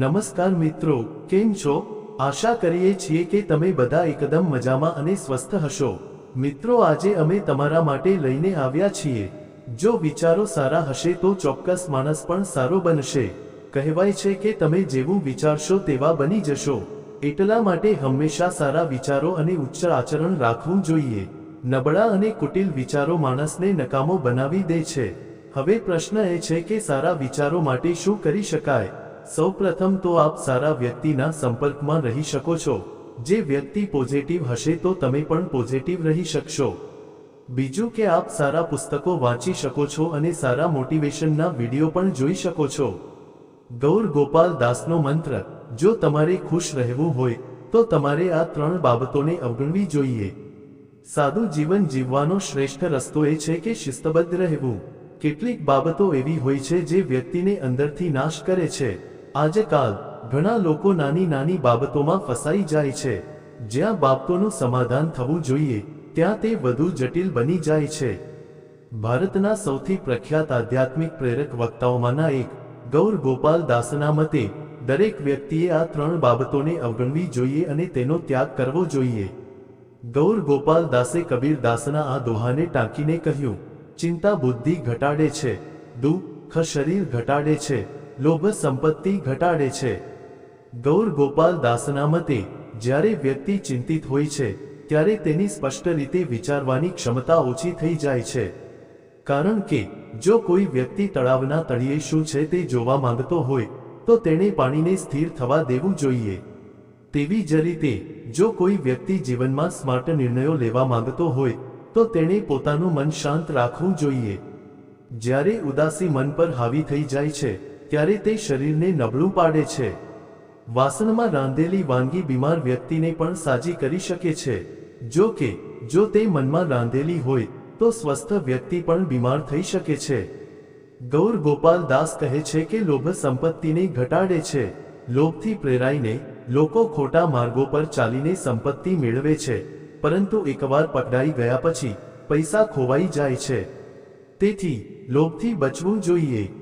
નમસ્કાર મિત્રો, કેમ છો? આશા કરીએ છીએ કે તમે બધા એકદમ મજામાં અને સ્વસ્થ હશો. મિત્રો, આજે અમે તમારા માટે લઈને આવ્યા છીએ. જો વિચારો સારા હશે તો ચોક્કસ માણસ પણ સારો બનશે. કહેવાય છે કે તમે જેવું વિચારશો તેવા બની જશો. એટલા માટે હંમેશા સારા વિચારો અને ઉચ્ચ આચરણ રાખવું જોઈએ. નબળા અને કુટિલ વિચારો માણસને નકામો બનાવી દે છે. હવે પ્રશ્ન એ છે કે સારા વિચારો માટે શું કરી શકાય? સૌપ્રથમ તો આપ સારા વ્યક્તિના સંપર્કમાં રહી શકો છો. જે વ્યક્તિ પોઝિટિવ હશે તો તમે પણ પોઝિટિવ રહી શકશો. બીજું કે આપ સારા પુસ્તકો વાંચી શકો છો અને સારા મોટિવેશનના વીડિયો પણ જોઈ શકો છો. ગૌર ગોપાલ દાસનો મંત્ર, જો તમારે ખુશ રહેવું હોય, તો તમારે આ ત્રણ બાબતોને અવગણવી જોઈએ. સાદું જીવન જીવવાનો શ્રેષ્ઠ રસ્તો એ છે કે શિસ્તબદ્ધ રહેવું. કેટલીક બાબતો એવી હોય છે જે વ્યક્તિને અંદરથી નાશ કરે છે. આજકાલ ઘણા લોકો નાની નાની બાબતોમાં ફસાઈ જાય છે. જ્યાં બાબતોનું સમાધાન થવું જોઈએ, ત્યાં તે વધુ જટિલ બની જાય છે. ભારતના સૌથી પ્રખ્યાત આધ્યાત્મિક પ્રેરક વક્તાઓમાંના એક, ગૌર ગોપાલ દાસના મતે, દરેક વ્યક્તિએ આ ત્રણ બાબતોને અવગણવી જોઈએ અને તેનો ત્યાગ કરવો જોઈએ. ગૌર ગોપાલ દાસે કબીર દાસના આ દોહાને ટાંકીને કહ્યું, ચિંતા બુદ્ધિ ઘટાડે છે. દુઃખ શરીર ઘટાડે છે. લોભ સંપત્તિ ઘટાડે છે. ગૌર ગોપાલ દાસના મતે, જ્યારે વ્યક્તિ ચિંતિત હોય છે, ત્યારે તેની સ્પષ્ટ રીતે વિચારવાની ક્ષમતા ઓછી થઈ જાય છે. કારણ કે, જો કોઈ વ્યક્તિ તળાવના તળિયે શું છે તે જોવા માંગતો હોય, તો તેણે પાણીને સ્થિર થવા દેવું જોઈએ. તેવી જ રીતે, જો કોઈ વ્યક્તિ જીવનમાં સ્માર્ટ નિર્ણયો લેવા માંગતો હોય, તો તેણે પોતાનું મન શાંત રાખવું જોઈએ. જ્યારે ઉદાસી મન પર હાવી થઈ જાય છે ત્યારે તે શરીરને નબળું પાડે છે. વાસણમાં રાંધેલી વાનગી બીમાર વ્યક્તિને પણ સાજી કરી શકે છે. જો કે, જો તે મનમાં રાંધેલી હોય, તો સ્વસ્થ વ્યક્તિ પણ બીમાર થઈ શકે છે. ગૌર ગોપાલ દાસ કહે છે કે લોભ સંપત્તિને ઘટાડે છે. લોભથી પ્રેરાઈને, લોકો ખોટા માર્ગો પર ચાલીને સંપત્તિ મેળવે છે. પરંતુ એકવાર પકડાઈ ગયા પછી, પૈસા ખોવાઈ જાય છે. તેથી, લોભથી બચવું જોઈએ.